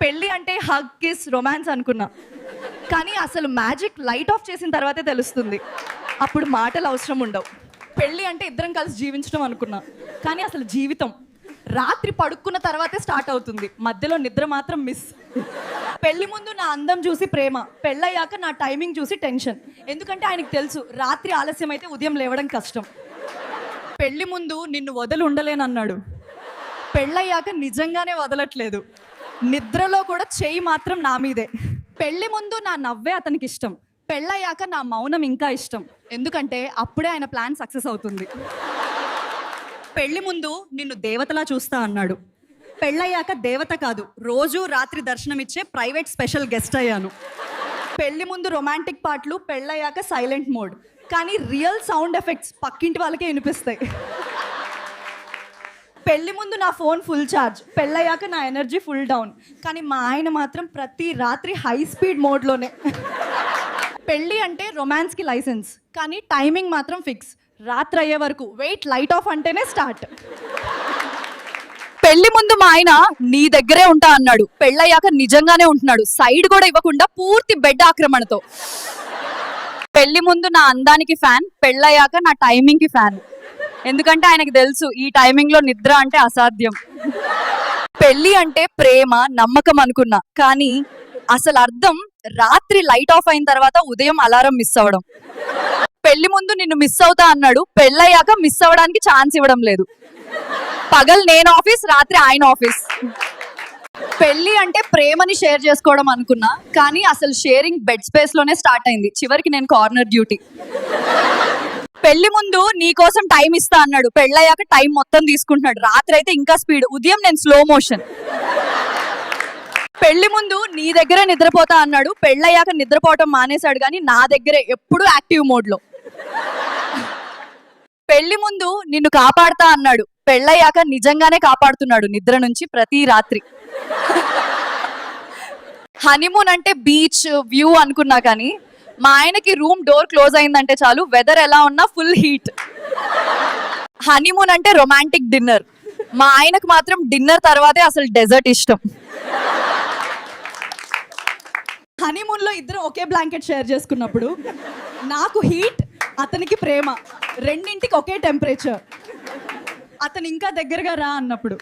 పెళ్ళి అంటే hug kiss romance అనుకున్నా. కానీ అసలు మ్యాజిక్ లైట్ ఆఫ్ చేసిన తర్వాతే తెలుస్తుంది. అప్పుడు మాటలు అవసరం ఉండవు. పెళ్ళి అంటే ఇద్దరం కలిసి జీవించడం అనుకున్నా. కానీ అసలు జీవితం రాత్రి పడుకున్న తర్వాతే స్టార్ట్ అవుతుంది. మధ్యలో నిద్ర మాత్రం మిస్ పెళ్ళి ముందు నా అందం చూసి ప్రేమ. పెళ్ళయ్యాక నా టైమింగ్ చూసి టెన్షన్ ఎందుకంటే ఆయనకు తెలుసు రాత్రి ఆలస్యం అయితే ఉదయం లేవడం కష్టం. పెళ్ళి ముందు నిన్ను వదలు ఉండలేనన్నాడు. పెళ్ళయ్యాక నిజంగానే వదలట్లేదు. నిద్రలో కూడా చేయి మాత్రం నా మీదే. పెళ్ళి ముందు నా నవ్వే అతనికి ఇష్టం. పెళ్ళయ్యాక నా మౌనం ఇంకా ఇష్టం. ఎందుకంటే అప్పుడే ఆయన ప్లాన్ సక్సెస్ అవుతుంది. పెళ్ళి ముందు నిన్ను దేవతలా చూస్తా అన్నాడు. పెళ్ళయ్యాక దేవత కాదు రోజు రాత్రి దర్శనం ఇచ్చే ప్రైవేట్ స్పెషల్ గెస్ట్ అయ్యాను. పెళ్ళి ముందు రొమాంటిక్ పాటలు పెళ్ళయ్యాక సైలెంట్ మోడ్. కానీ రియల్ సౌండ్ ఎఫెక్ట్స్ పక్కింటి వాళ్ళకే వినిపిస్తాయి. పెళ్ళి ముందు నా ఫోన్ ఫుల్ ఛార్జ్. పెళ్ళయ్యాక నా ఎనర్జీ ఫుల్ డౌన్. కానీ మా ఆయన మాత్రం ప్రతి రాత్రి హై స్పీడ్ మోడ్లోనే. పెళ్ళి అంటే రొమాన్స్కి లైసెన్స్. కానీ టైమింగ్ మాత్రం ఫిక్స్. రాత్రి అయ్యే వరకు. వెయిట్ లైట్ ఆఫ్ అంటేనే స్టార్ట్. పెళ్ళి ముందు మా ఆయన నీ దగ్గరే ఉంటా అన్నాడు. పెళ్ళయ్యాక నిజంగానే ఉంటున్నాడు. సైడ్ కూడా ఇవ్వకుండా పూర్తి బెడ్ ఆక్రమణతో. పెళ్ళి ముందు నా అందానికి ఫ్యాన్. పెళ్ళయ్యాక నా టైమింగ్కి ఫ్యాన్. ఎందుకంటే ఆయనకి తెలుసు ఈ టైమింగ్లో నిద్ర అంటే అసాధ్యం. పెళ్ళి అంటే ప్రేమ నమ్మకం అనుకున్నా. కానీ అసలు అర్థం రాత్రి లైట్ ఆఫ్ అయిన తర్వాత ఉదయం అలారం మిస్ అవ్వడం. పెళ్ళి ముందు నిన్ను మిస్ అవుతా అన్నాడు పెళ్ళయ్యాక మిస్ అవ్వడానికి ఛాన్స్ ఇవ్వడం లేదు. పగల్ నేను ఆఫీస్ రాత్రి ఆయన ఆఫీస్ పెళ్ళి అంటే ప్రేమని షేర్ చేసుకోవడం అనుకున్నా కానీ అసలు షేరింగ్ బెడ్ స్పేస్లోనే స్టార్ట్ అయింది. చివరికి నేను కార్నర్ డ్యూటీ పెళ్ళి ముందు నీ కోసం టైం ఇస్తా అన్నాడు. పెళ్ళయ్యాక టైం మొత్తం తీసుకుంటున్నాడు. రాత్రి అయితే ఇంకా స్పీడ్. ఉదయం నేను స్లో మోషన్ పెళ్ళి ముందు నీ దగ్గరే నిద్రపోతా అన్నాడు. పెళ్ళయ్యాక నిద్రపోవటం మానేశాడు కానీ నా దగ్గరే ఎప్పుడూ యాక్టివ్ మోడ్లో పెళ్ళి ముందు నిన్ను కాపాడుతా అన్నాడు. పెళ్ళయ్యాక నిజంగానే కాపాడుతున్నాడు నిద్ర నుంచి ప్రతి రాత్రి. హనీమూన్ అంటే బీచ్ వ్యూ అనుకున్నా కానీ మా ఆయనకి రూమ్ డోర్ క్లోజ్ అయిందంటే చాలు వెదర్ ఎలా ఉన్నా ఫుల్ హీట్. హనీమూన్ అంటే రొమాంటిక్ డిన్నర్. మా ఆయనకు మాత్రం డిన్నర్ తర్వాతే అసలు డెజర్ట్ ఇష్టం. హనీమూన్లో ఇద్దరు ఒకే బ్లాంకెట్ షేర్ చేసుకున్నప్పుడు నాకు హీట్ అతనికి ప్రేమ. రెండింటికి ఒకే టెంపరేచర్. అతను ఇంకా దగ్గరగా రా అన్నప్పుడు.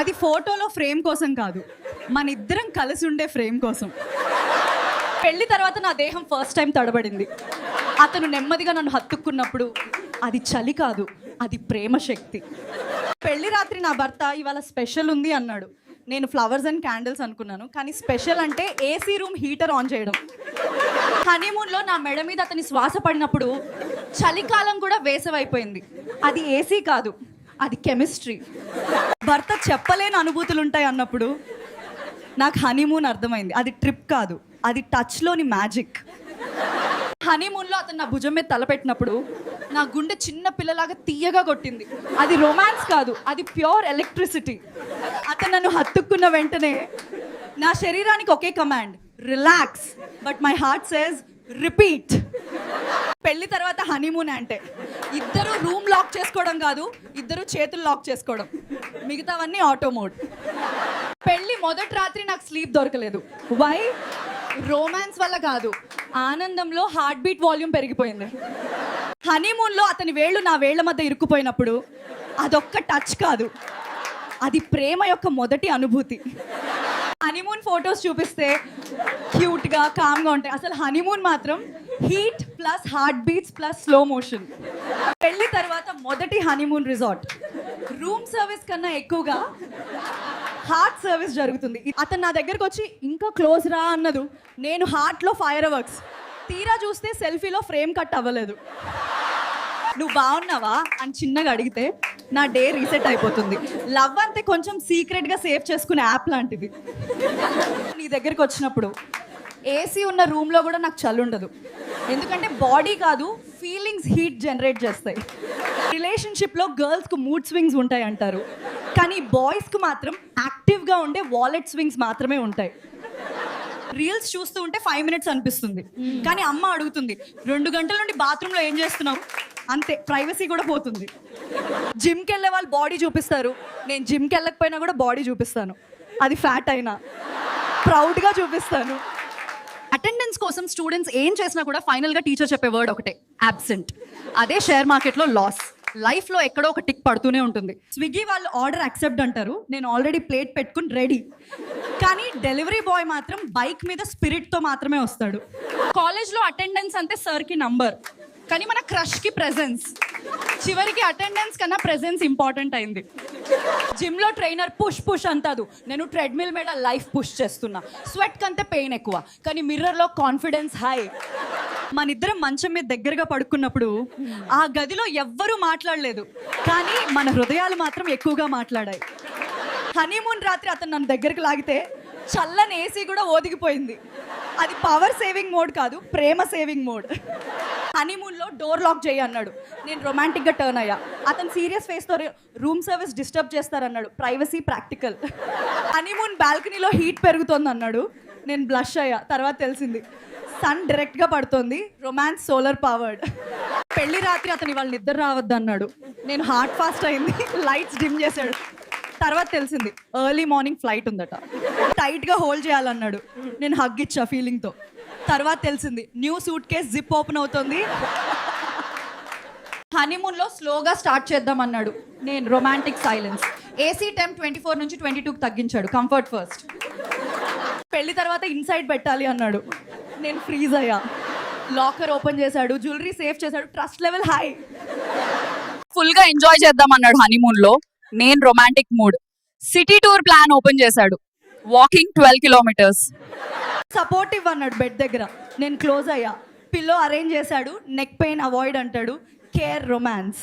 అది ఫోటోలో ఫ్రేమ్ కోసం కాదు మన ఇద్దరం కలిసి ఉండే ఫ్రేమ్ కోసం. పెళ్ళి తర్వాత నా దేహం ఫస్ట్ టైం తడబడింది. అతను నెమ్మదిగా నన్ను హత్తుకున్నప్పుడు అది చలి కాదు అది ప్రేమ శక్తి. పెళ్ళి రాత్రి నా భర్త ఇవాళ స్పెషల్ ఉంది అన్నాడు. నేను ఫ్లవర్స్ అండ్ క్యాండిల్స్ అనుకున్నాను కానీ స్పెషల్ అంటే ఏసీ రూమ్ హీటర్ ఆన్ చేయడం. హనీమూన్లో నా మెడ మీద అతని శ్వాస పడినప్పుడు చలికాలం కూడా వేసవైపోయింది. అది ఏసీ కాదు అది కెమిస్ట్రీ భర్త చెప్పలేని అనుభూతులు ఉంటాయి అన్నప్పుడు నాకు హనీమూన్ అర్థమైంది. అది ట్రిప్ కాదు. అది టచ్లోని మ్యాజిక్ హనీమూన్లో అతను నా భుజం మీద తలపెట్టినప్పుడు నా గుండె చిన్న పిల్లలాగా తీయగా కొట్టింది. అది రొమాన్స్ కాదు అది ప్యూర్ ఎలక్ట్రిసిటీ అతను నన్ను హత్తుకున్న వెంటనే నా శరీరానికి ఒకే command relax but my heart says repeat పెళ్ళి తర్వాత హనీమూన్ అంటే ఇద్దరు రూమ్ లాక్ చేసుకోవడం కాదు ఇద్దరు చేతులు లాక్ చేసుకోవడం. మిగతావన్నీ ఆటో మోడ్ పెళ్ళి మొదటి రాత్రి నాకు స్లీప్ దొరకలేదు. వై రోమాన్స్ వల్ల కాదు. ఆనందంలో హార్ట్ బీట్ వాల్యూమ్ పెరిగిపోయింది హనీమూన్లో అతని వేళ్ళు నా వేళ్ళ మధ్య ఇరుక్కుపోయినప్పుడు అదొక్క టచ్ కాదు. అది ప్రేమ యొక్క మొదటి అనుభూతి. హనీమూన్ ఫొటోస్ చూపిస్తే క్యూట్గా కామ్గా ఉంటాయి. అసలు హనీమూన్ మాత్రం heat plus heart beats plus slow motion పెళ్ళి తర్వాత మొదటి హనీమూన్ రిసార్ట్ రూమ్ సర్వీస్ కన్నా ఎక్కువగా హార్ట్ సర్వీస్ జరుగుతుంది. అతను నా దగ్గరకు వచ్చి ఇంకా క్లోజ్ రా అన్నదు. నేను హార్ట్లో ఫైర్ వర్క్స్ తీరా చూస్తే సెల్ఫీలో ఫ్రేమ్ కట్ అవ్వలేదు. నువ్వు బాగున్నావా? అని చిన్నగా అడిగితే నా డే రీసెట్ అయిపోతుంది. లవ్ అంతే కొంచెం సీక్రెట్గా సేవ్ చేసుకునే యాప్ లాంటిది. నీ దగ్గరికి వచ్చినప్పుడు ఏసీ ఉన్న రూమ్లో కూడా నాకు చలి ఉండదు. ఎందుకంటే బాడీ కాదు ఫీలింగ్స్ హీట్ జనరేట్ చేస్తాయి. రిలేషన్షిప్లో గర్ల్స్కు మూడ్ స్వింగ్స్ ఉంటాయి అంటారు కానీ బాయ్స్కు మాత్రం యాక్టివ్గా ఉండే వాలెట్ స్వింగ్స్ మాత్రమే ఉంటాయి. రీల్స్ చూస్తూ ఉంటే ఫైవ్ మినిట్స్ అనిపిస్తుంది. కానీ అమ్మ అడుగుతుంది రెండు గంటల నుండి బాత్రూంలో ఏం చేస్తున్నావు? అంతే ప్రైవసీ కూడా పోతుంది. జిమ్కి వెళ్ళే వాళ్ళు బాడీ చూపిస్తారు. నేను జిమ్కి వెళ్ళకపోయినా కూడా బాడీ చూపిస్తాను. అది ఫ్యాట్ అయినా. ప్రౌడ్గా చూపిస్తాను. అటెండెన్స్ కోసం స్టూడెంట్స్ ఏం చేసినా కూడా ఫైనల్గా టీచర్ చెప్పే వర్డ్ ఒకటే అబ్సెంట్ అదే షేర్ మార్కెట్లో లాస్ లైఫ్లో ఎక్కడో ఒక టిక్ పడుతూనే ఉంటుంది. స్విగ్గీ వాళ్ళు ఆర్డర్ యాక్సెప్ట్ అంటారు. నేను ఆల్రెడీ ప్లేట్ పెట్టుకుని రెడీ కానీ డెలివరీ బాయ్ మాత్రం బైక్ మీద స్పిరిట్తో మాత్రమే వస్తాడు. కాలేజ్లో అటెండెన్స్ అంటే సార్కి నంబర్ కానీ మన క్రష్కి ప్రెజెన్స్ చివరికి అటెండెన్స్ కన్నా ప్రెజెన్స్ ఇంపార్టెంట్ అయింది. జిమ్లో ట్రైనర్ పుష్ పుష్ అంటాదు నేను ట్రెడ్మిల్ మీద లైఫ్ పుష్ చేస్తున్నా. స్వెట్ కంటే పెయిన్ ఎక్కువ. కానీ మిర్రర్లో కాన్ఫిడెన్స్ హై మన ఇద్దరం మంచం మీద దగ్గరగా పడుకున్నప్పుడు ఆ గదిలో ఎవ్వరూ మాట్లాడలేదు. కానీ మన హృదయాలు మాత్రం ఎక్కువగా మాట్లాడాయి. హనీమూన్ రాత్రి అతను నన్ను దగ్గరకు లాగితే చల్లని ఏసీ కూడా ఓదిగిపోయింది. అది పవర్ సేవింగ్ మోడ్ కాదు ప్రేమ సేవింగ్ మోడ్ హనీమూన్లో డోర్ లాక్ చేయి అన్నాడు. నేను రొమాంటిక్గా టర్న్ అయ్యా. అతను సీరియస్ ఫేస్తో రూమ్ సర్వీస్ డిస్టర్బ్ చేస్తారన్నాడు. ప్రైవసీ ప్రాక్టికల్ హనీమూన్ బాల్కనీలో హీట్ పెరుగుతోంది అన్నాడు నేను బ్లష్ అయ్యా తర్వాత తెలిసింది. సన్ డైరెక్ట్గా పడుతోంది రొమాన్స్ సోలార్ పవర్డ్ పెళ్ళి రాత్రి అతను ఇవాళ నిద్ర రావద్దు అన్నాడు నేను హార్ట్ ఫాస్ట్ అయింది లైట్స్ డిమ్ చేశాడు. తర్వాత తెలిసింది ఎర్లీ మార్నింగ్ ఫ్లైట్ ఉందట. టైట్గా హోల్డ్ చేయాలన్నాడు. నేను హగ్ ఇచ్చా ఫీలింగ్తో తర్వాత తెలిసింది new suitcase zip open అవుతుంది హనీమూన్లో స్లోగా స్టార్ట్ చేద్దాం అన్నాడు నేను romantic silence AC time twenty four నుంచి ట్వంటీ టూకి తగ్గించాడు కంఫర్ట్ ఫస్ట్ పెళ్ళి తర్వాత ఇన్సైడ్ పెట్టాలి అన్నాడు. నేను ఫ్రీజ్ అయ్యా. లాకర్ ఓపెన్ చేశాడు జ్యువెలరీ సేవ్ చేశాడు ట్రస్ట్ లెవెల్ హై. ఫుల్గా ఎంజాయ్ చేద్దాం అన్నాడు హనీమూన్లో నేను romantic mood. City tour plan open చేశాడు. Walking twelve kilometres. సపోర్టివ్ అన్నాడు బెడ్ దగ్గర. నేను క్లోజ్ అయ్యా. పిల్లో అరేంజ్ చేశాడు నెక్ పెయిన్ అవాయిడ్ అంటాడు. Care romance.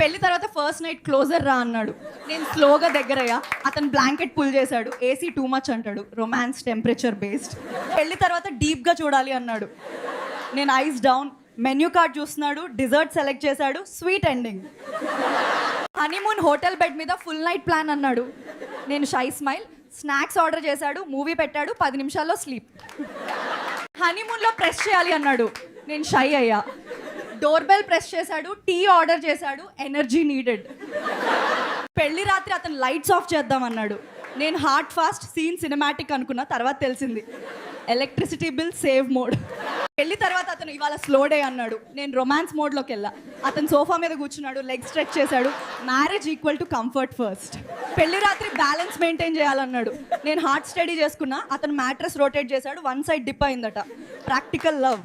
పెళ్ళి తర్వాత ఫస్ట్ నైట్ క్లోజర్ రా అన్నాడు. నేను స్లోగా దగ్గరయ్యా. అతను బ్లాంకెట్ పుల్ చేశాడు. ఏసీ టూ మచ్ అంటాడు. రొమాన్స్ టెంపరేచర్ బేస్డ్ పెళ్ళి తర్వాత డీప్గా చూడాలి అన్నాడు. నేను ఐస్ డౌన్ మెన్యూ కార్డ్ చూస్తున్నాడు. డిజర్ట్ సెలెక్ట్ చేశాడు. Sweet ending honeymoon hotel bed మీద ఫుల్ నైట్ ప్లాన్ అన్నాడు. నేను షై స్మైల్ స్నాక్స్ ఆర్డర్ చేశాడు. మూవీ పెట్టాడు. పది నిమిషాల్లో స్లీప్ హనీమూన్లో ప్రెస్ చేయాలి అన్నాడు. నేను షై అయ్యా. డోర్ బెల్ ప్రెస్ చేశాడు టీ ఆర్డర్ చేశాడు ఎనర్జీ నీడెడ్. పెళ్ళి రాత్రి అతను లైట్స్ ఆఫ్ చేద్దామన్నాడు. నేను హార్ట్ ఫాస్ట్ సీన్ సినిమాటిక్ అనుకున్నా తర్వాత తెలిసింది. ఎలక్ట్రిసిటీ బిల్ సేవ్ మోడ్ వెళ్ళి తర్వాత అతను ఇవాళ స్లో డే అన్నాడు. నేను రొమాన్స్ మోడ్లోకి వెళ్ళా. అతను సోఫా మీద కూర్చున్నాడు లెగ్ స్ట్రెచ్ చేశాడు. Marriage equal to comfort first పెళ్ళి రాత్రి బ్యాలెన్స్ మెయింటైన్ చేయాలన్నాడు. నేను హార్ట్ స్టడీ చేసుకున్నా అతను మ్యాట్రెస్ రొటేట్ చేశాడు వన్ సైడ్ డిప్ అయిందట. ప్రాక్టికల్ లవ్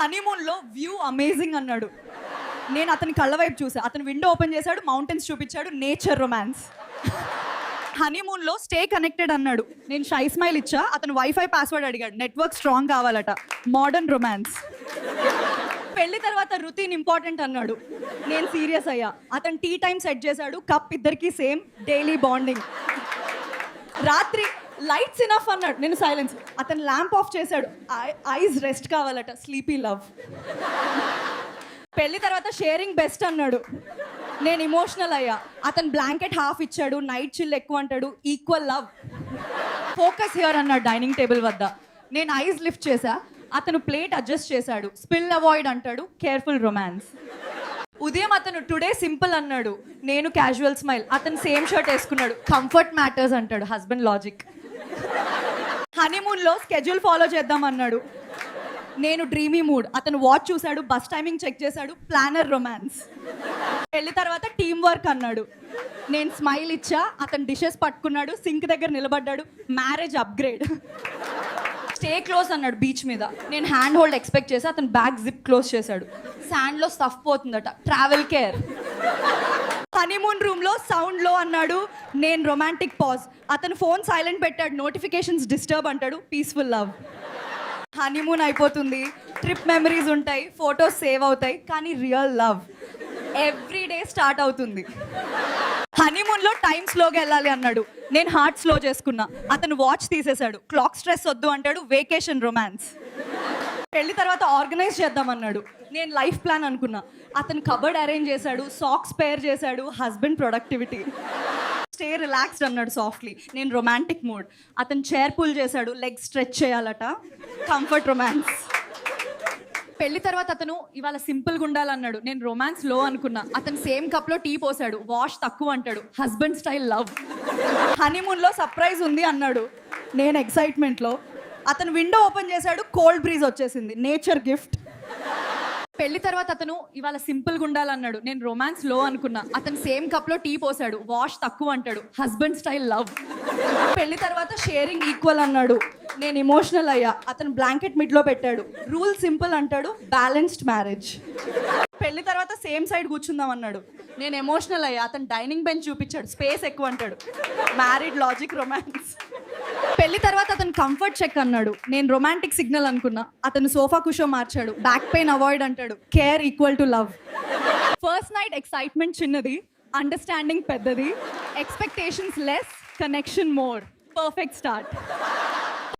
హనీమూన్లో వ్యూ అమేజింగ్ అన్నాడు. నేను అతని కళ్ళ వైపు చూసా. అతను విండో ఓపెన్ చేశాడు మౌంటైన్స్ చూపించాడు నేచర్ రొమాన్స్ హనీమూన్లో స్టే కనెక్టెడ్ అన్నాడు. నేను షై స్మైల్ ఇచ్చా అతను వైఫై పాస్వర్డ్ అడిగాడు. నెట్వర్క్ స్ట్రాంగ్ కావాలట. మోడర్న్ రొమాన్స్ పెళ్ళి తర్వాత రుతీన్ ఇంపార్టెంట్ అన్నాడు. నేను సీరియస్ అయ్యా. అతను టీ టైం సెట్ చేశాడు. కప్ ఇద్దరికి సేమ్ డైలీ బాండింగ్ రాత్రి లైట్స్ ఇనఫ్ అన్నాడు. నేను సైలెన్స్ అతను ల్యాంప్ ఆఫ్ చేశాడు. ఐస్ రెస్ట్ కావాలట. స్లీపీ లవ్ పెళ్ళి తర్వాత షేరింగ్ బెస్ట్ అన్నాడు. నేను ఇమోషనల్ అయ్యా. అతను బ్లాంకెట్ హాఫ్ ఇచ్చాడు నైట్ చిల్ ఎక్కువ అంటాడు ఈక్వల్ లవ్ ఫోకస్ హియర్ అన్నాడు డైనింగ్ టేబుల్ వద్ద. నేను ఐస్ లిఫ్ట్ చేశా. అతను ప్లేట్ అడ్జస్ట్ చేశాడు. స్పిల్ అవాయిడ్ అంటాడు కేర్ఫుల్ రొమాన్స్ ఉదయం అతను టుడే సింపుల్ అన్నాడు. నేను క్యాజువల్ స్మైల్ అతను సేమ్ షర్ట్ వేసుకున్నాడు. కంఫర్ట్ మ్యాటర్స్ అంటాడు హస్బెండ్ లాజిక్ హనీమూన్లో స్కెడ్యూల్ ఫాలో చేద్దాం అన్నాడు. నేను డ్రీమీ మూడ్ అతను వాచ్ చూశాడు బస్ టైమింగ్ చెక్ చేశాడు ప్లానర్ రొమాన్స్ వెళ్ళిన తర్వాత టీం వర్క్ అన్నాడు. నేను స్మైల్ ఇచ్చా అతను డిషెస్ పట్టుకున్నాడు సింక్ దగ్గర నిలబడ్డాడు మ్యారేజ్ అప్గ్రేడ్ స్టే క్లోజ్ అన్నాడు బీచ్ మీద. నేను హ్యాండ్ హోల్డ్ ఎక్స్పెక్ట్ చేసి అతను బ్యాగ్ జిప్ క్లోజ్ చేశాడు. శాండ్లో స్టఫ్ పోతుందట. ట్రావెల్ కేర్ హనీమూన్ రూమ్లో సౌండ్లో అన్నాడు. నేను రొమాంటిక్ పాజ్ అతను ఫోన్ సైలెంట్ పెట్టాడు నోటిఫికేషన్స్ డిస్టర్బ్ అంటాడు. పీస్ఫుల్ లవ్ హనీమూన్ అయిపోతుంది. ట్రిప్ మెమరీస్ ఉంటాయి ఫొటోస్ సేవ్ అవుతాయి కానీ real love every day start అవుతుంది. హనీమూన్లో టైం స్లోగా వెళ్ళాలి అన్నాడు. నేను హార్ట్ స్లో చేసుకున్నా. అతను వాచ్ తీసేశాడు. క్లాక్ స్ట్రెస్ వద్దు అంటాడు వేకేషన్ రొమాన్స్ పెళ్ళి తర్వాత ఆర్గనైజ్ చేద్దామన్నాడు నేను లైఫ్ ప్లాన్ అనుకున్నా. అతను కబర్డ్ అరేంజ్ చేశాడు సాక్స్ పేర్ చేశాడు హస్బెండ్ ప్రొడక్టివిటీ స్టే రిలాక్స్డ్ అన్నాడు సాఫ్ట్లీ నేను రొమాంటిక్ మూడ్ అతను చైర్ పుల్ చేశాడు లెగ్ స్ట్రెచ్ చేయాలట. కంఫర్ట్ రొమాన్స్ పెళ్ళి తర్వాత అతను ఇవాళ సింపుల్గా ఉండాలన్నాడు నేను రొమాన్స్లో అనుకున్నా. అతను సేమ్ కప్లో టీ పోసాడు. వాష్ తక్కువ అంటాడు. హస్బెండ్ స్టైల్ లవ్ హనీమూన్లో సర్ప్రైజ్ ఉంది అన్నాడు. నేను ఎక్సైట్మెంట్లో. అతను విండో ఓపెన్ చేశాడు కోల్డ్ బ్రీజ్ వచ్చేసింది. నేచర్ గిఫ్ట్ పెళ్ళి తర్వాత అతను ఇవాళ సింపుల్గా ఉండాలన్నాడు. నేను రొమాన్స్లో అనుకున్నా. అతను సేమ్ కప్లో టీ పోసాడు. వాష్ తక్కువ అంటాడు. హస్బెండ్ స్టైల్ లవ్ పెళ్ళి తర్వాత షేరింగ్ ఈక్వల్ అన్నాడు. నేను ఎమోషనల్ అయ్యా. అతను బ్లాంకెట్ మిడ్లో పెట్టాడు. రూల్ సింపుల్ అంటాడు. బ్యాలెన్స్డ్ మ్యారేజ్ పెళ్ళి తర్వాత సేమ్ సైడ్ కూర్చుందాం అన్నాడు. నేను ఎమోషనల్ అయ్యా. అతను డైనింగ్ బెంచ్ చూపించాడు. స్పేస్ ఎక్కువ అంటాడు. మ్యారీడ్ లాజిక్ రొమాన్స్ పెళ్ళి తర్వాత అతను కంఫర్ట్ చెక్ అన్నాడు. నేను రొమాంటిక్ సిగ్నల్ అనుకున్నా. అతను సోఫా కుషో మార్చాడు. బ్యాక్ పెయిన్ అవాయిడ్ అంటాడు. Care equal to love first night excitement చిన్నది. అండర్స్టాండింగ్ పెద్దది. Expectations less connection more perfect start